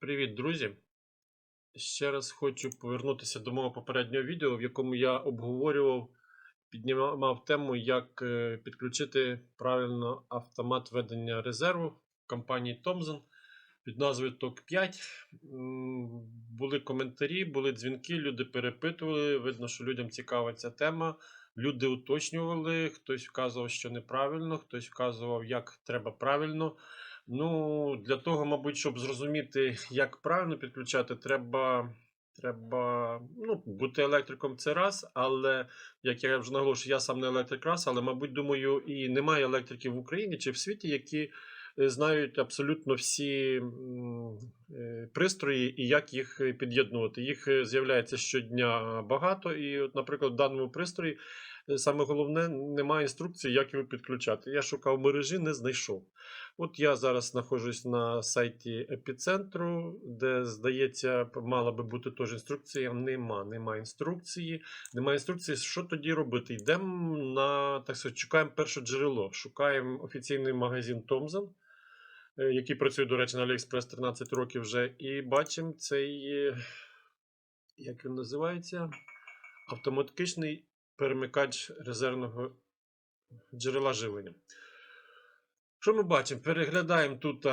Привіт, друзі! Ще раз хочу повернутися до мого попереднього відео, в якому я обговорював, піднімав тему, як е, підключити правильно автомат ведення резерву в компанії Thomson під назвою TOC 5. Були коментарі, були дзвінки, люди перепитували. Видно, що людям цікава ця тема. Люди уточнювали, хтось вказував, що неправильно, хтось вказував, як треба правильно. Ну, для того, мабуть, щоб зрозуміти, як правильно підключати, треба, треба ну, бути електриком це раз, але як я вже наголошую, я сам не електрик раз, але, мабуть, думаю, і немає електриків в Україні чи в світі, які е, знають абсолютно всі е, пристрої і як їх під'єднувати. Їх е, з'являється щодня багато, і, от, наприклад, в даному пристрої саме головне немає інструкції, як його підключати. Я шукав мережі, не знайшов. От я зараз знаходжусь на сайті епіцентру, де, здається, мала би бути теж інструкція. Нема, нема інструкції. Немає інструкції, що тоді робити. Йдемо на так сказати, шукаємо перше джерело. Шукаємо офіційний магазин Thomson, е, який працює, до речі, на AliExpress 13 років вже. І бачимо цей, е, як він називається, автоматичний перемикач резервного джерела живлення. Що ми бачимо? Переглядаємо тут,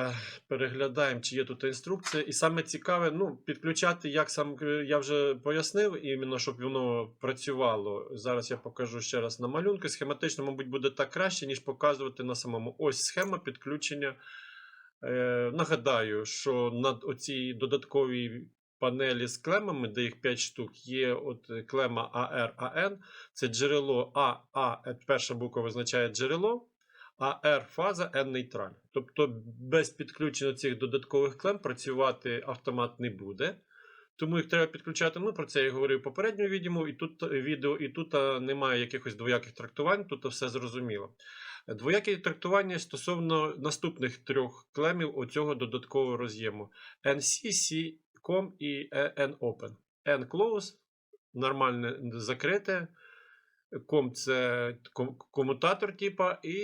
переглядаємо, чи є тут інструкція. І саме цікаве, ну, підключати, як сам е, я вже пояснив, іменно, щоб воно працювало. Зараз я покажу ще раз на малюнку. Схематично, мабуть, буде так краще, ніж показувати на самому. Ось схема підключення. Е, нагадаю, що над оцій додатковій панелі з клемами, де їх 5 штук, є от е, клема AR, AN. Це джерело А, А, е, перша буква визначає джерело а R фаза N нейтраль. Тобто без підключення цих додаткових клем працювати автомат не буде. Тому їх треба підключати. Ну, про це я говорив в попередньому відео, і тут відео, і тут немає якихось двояких трактувань, тут все зрозуміло. Двоякі трактування стосовно наступних трьох клемів оцього додаткового роз'єму: NC, C, COM і N-Open. N-Close нормальне закрите. Com це комутатор, типа, і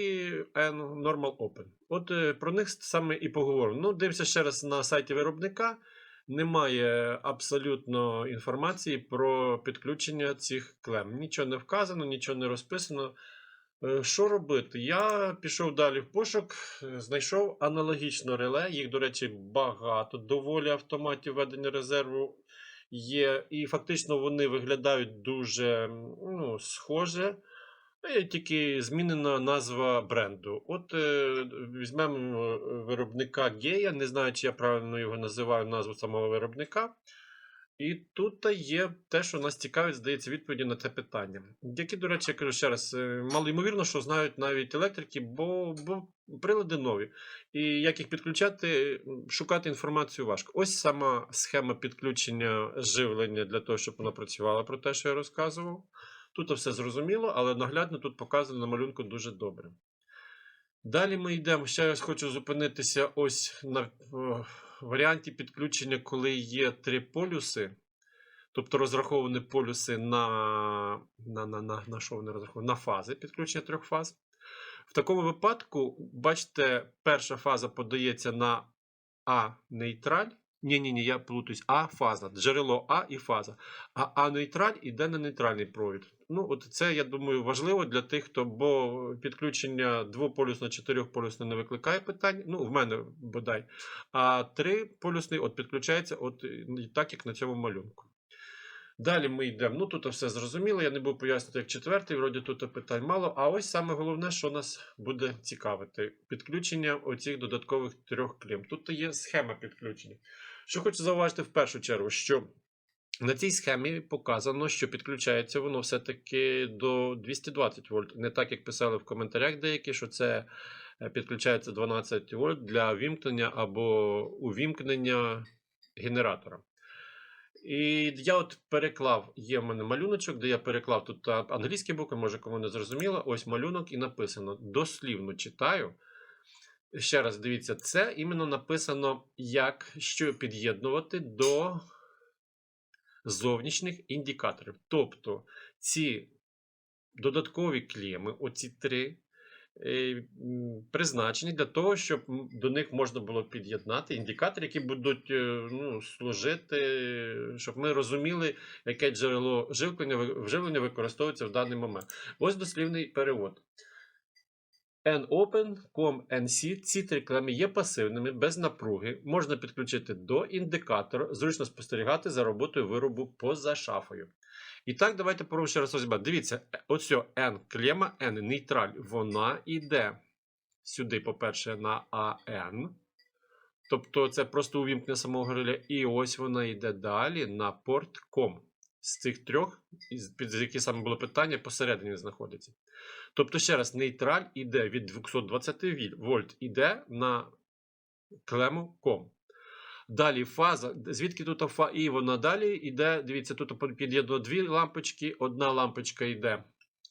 N Normal Open. От е, про них саме і поговоримо. Ну, дивимося ще раз на сайті виробника. Немає абсолютно інформації про підключення цих клем. Нічого не вказано, нічого не розписано. Е, Що робити? Я пішов далі в пошук, е, знайшов аналогічно реле. Їх, до речі, багато, доволі автоматів ведення резерву є. І фактично вони виглядають дуже ну, схоже. е, Тільки змінена назва бренду. От візьмемо виробника Гея, не знаю, чи я правильно його називаю назву самого виробника. І тут є те, що нас цікавить, здається, відповіді на це питання. Які, до речі, я кажу ще раз, е, мало ймовірно, що знають навіть електрики, бо, бо прилади нові. І як їх підключати, шукати інформацію важко. Ось сама схема підключення живлення для того, щоб воно працювало про те, що я розказував. Тут все зрозуміло, але наглядно тут показано на малюнку дуже добре. Далі ми йдемо. Ще раз хочу зупинитися ось на о, варіанті підключення, коли є три полюси. Тобто розраховані полюси на, на, на, на, на що вони розраховані? На фази підключення трьох фаз. В такому випадку, бачите, перша фаза подається на А нейтраль. Ні, ні, ні, я плутаюсь. А фаза, джерело А і фаза. А А нейтраль іде на нейтральний провід. Ну, от це, я думаю, важливо для тих, хто, бо підключення двополюсне, чотирьохполюсне не викликає питань. Ну, в мене бодай. А триполюсний от підключається от так, як на цьому малюнку. Далі ми йдемо. Ну, тут все зрозуміло, я не буду пояснювати, як четвертий, вроді тут питань мало. А ось саме головне, що нас буде цікавити: підключення оцих додаткових трьох клім. Тут є схема підключення. Що хочу зауважити в першу чергу, що на цій схемі показано, що підключається воно все-таки до 220 вольт. Не так, як писали в коментарях деякі, що це е, підключається 12 вольт для вімкнення або увімкнення генератора. І я от переклав, є в мене малюночок, де я переклав тут англійські букви, може кому не зрозуміло. Ось малюнок і написано. Дослівно читаю. Ще раз дивіться, це іменно написано, як що під'єднувати до зовнішніх індикаторів. Тобто ці додаткові клеми, оці три, е, призначені для того, щоб до них можна було під'єднати індикатори, які будуть е, ну, служити, щоб ми розуміли, яке джерело живлення, використовується в даний момент. Ось дослівний перевод. NOpen, COM, NC, ці три клеми є пасивними, без напруги, можна підключити до індикатора, зручно спостерігати за роботою виробу поза шафою. І так, давайте поробимо ще раз розібрати. Дивіться, ось N клема, N нейтраль, вона йде сюди, по-перше, на AN. Тобто це просто увімкнення самого реля. І ось вона йде далі на порт COM. З цих трьох, під які саме було питання, посередині знаходиться. Тобто, ще раз, нейтраль іде від 220 вольт іде на клему COM. Далі фаза. Звідки тут фа і вона далі йде. Дивіться, тут під'єднано дві лампочки. Одна лампочка йде.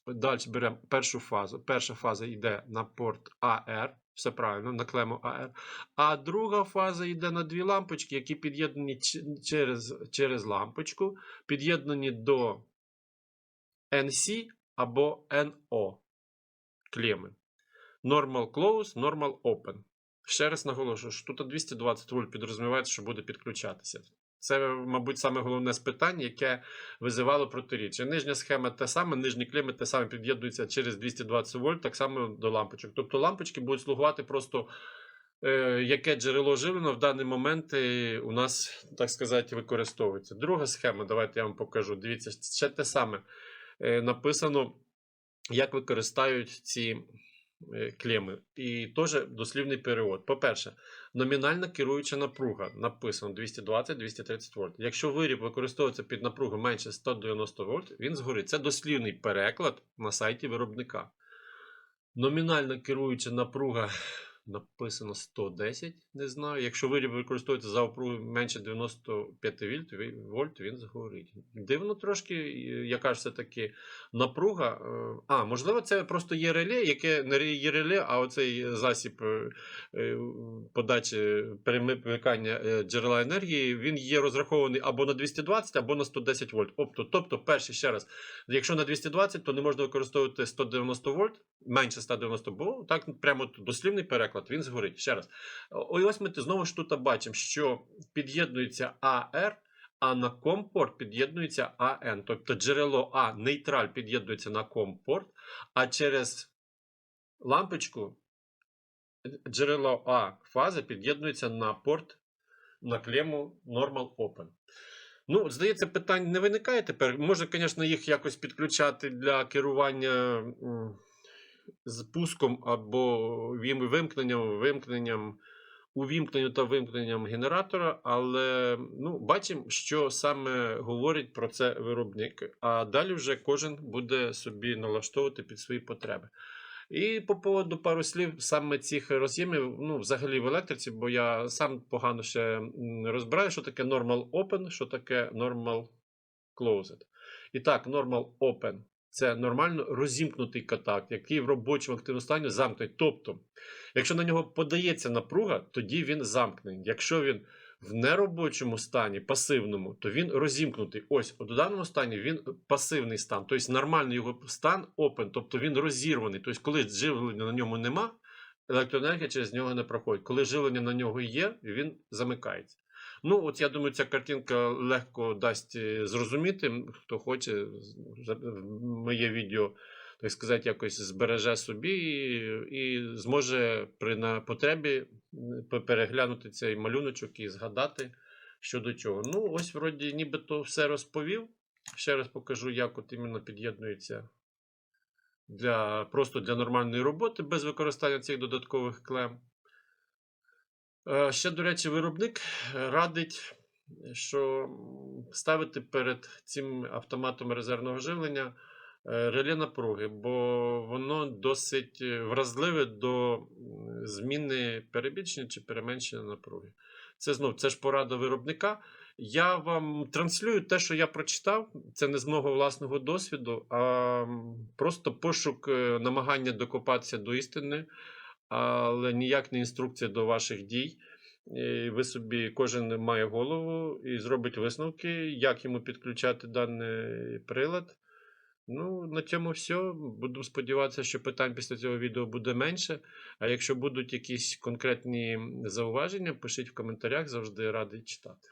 Далі беремо першу фазу. Перша фаза йде на порт AR. Все правильно, на клему AR. А друга фаза йде на дві лампочки, які під'єднані через, через лампочку, під'єднані до NC або NO клеми. Normal close, normal open. Ще раз наголошую, що тут 220 вольт підрозумівається, що буде підключатися. Це, мабуть, саме головне з питань, яке визивало протиріччя. Нижня схема та сама, нижні клеми те саме під'єднуються через 220 вольт, так само до лампочок. Тобто лампочки будуть слугувати просто, е, яке джерело живлення в даний момент е, у нас, так сказати, використовується. Друга схема, давайте я вам покажу. Дивіться, ще те саме е, написано, як використають ці клеми. І теж дослівний перевод. По-перше, номінальна керуюча напруга написано 220-230 вольт. Якщо виріб використовується під напругу менше 190 вольт, він згорить. Це дослівний переклад на сайті виробника. Номінальна керуюча напруга написано 110, не знаю. Якщо виріб використовується за напругою менше 95 вольт, він згорить. Дивно трошки, яка ж все-таки напруга. е, А, можливо, це просто є реле, яке не є реле, а оцей засіб е, е, подачі перемикання джерела енергії, він є розрахований або на 220, або на 110 вольт. Тобто, тобто перший ще раз, якщо на 220, то не можна використовувати 190 вольт, менше 190, бо так прямо дослівний переклад, він згорить. Ще раз. І ось ми знову ж тут бачимо, що під'єднується АР, а на компорт під'єднується АН. Тобто джерело А, нейтраль під'єднується на компорт, а через лампочку джерело А фаза під'єднується на порт на клему Normal Open. Ну, здається, питань не виникає тепер. Можна, звісно, їх якось підключати для керування з пуском або вимкненням, вимкненням, увімкненням та вимкненням генератора, але ну, бачимо, що саме говорить про це виробник. А далі вже кожен буде собі налаштовувати під свої потреби. І по поводу пару слів саме цих роз'ємів, ну, взагалі в електриці, бо я сам погано ще розбираю, що таке normal open, що таке normal closed. І так, normal open це нормально розімкнутий контакт, який в робочому активному стані замкнений. Тобто, якщо на нього подається напруга, тоді він замкнений. Якщо він в неробочому стані, пасивному, то він розімкнутий. Ось у даному стані він пасивний стан, тобто нормальний його стан open, тобто він розірваний. Тобто, коли живлення на ньому нема, електроенергія через нього не проходить. Коли живлення на нього є, він замикається. Ну, от я думаю, ця картинка легко дасть е, зрозуміти, хто хоче, моє відео, так сказати, якось збереже собі і, і зможе при на потребі переглянути цей малюночок і згадати, що до чого. Ну, ось, вроді, нібито все розповів. Ще раз покажу, як от іменно під'єднується для, просто для нормальної роботи без використання цих додаткових клем. Е, Ще, до речі, виробник радить, що ставити перед цим автоматом резервного живлення е, реле напруги, бо воно досить е, вразливе до зміни перебільшення чи переменшення напруги. Це знов це ж порада виробника. Я вам транслюю те, що я прочитав. Це не з мого власного досвіду, а просто пошук е, намагання докопатися до істини але ніяк не інструкція до ваших дій. І ви собі кожен має голову і зробить висновки, як йому підключати даний прилад. Ну, на цьому все. Буду сподіватися, що питань після цього відео буде менше. А якщо будуть якісь конкретні зауваження, пишіть в коментарях, завжди радий читати.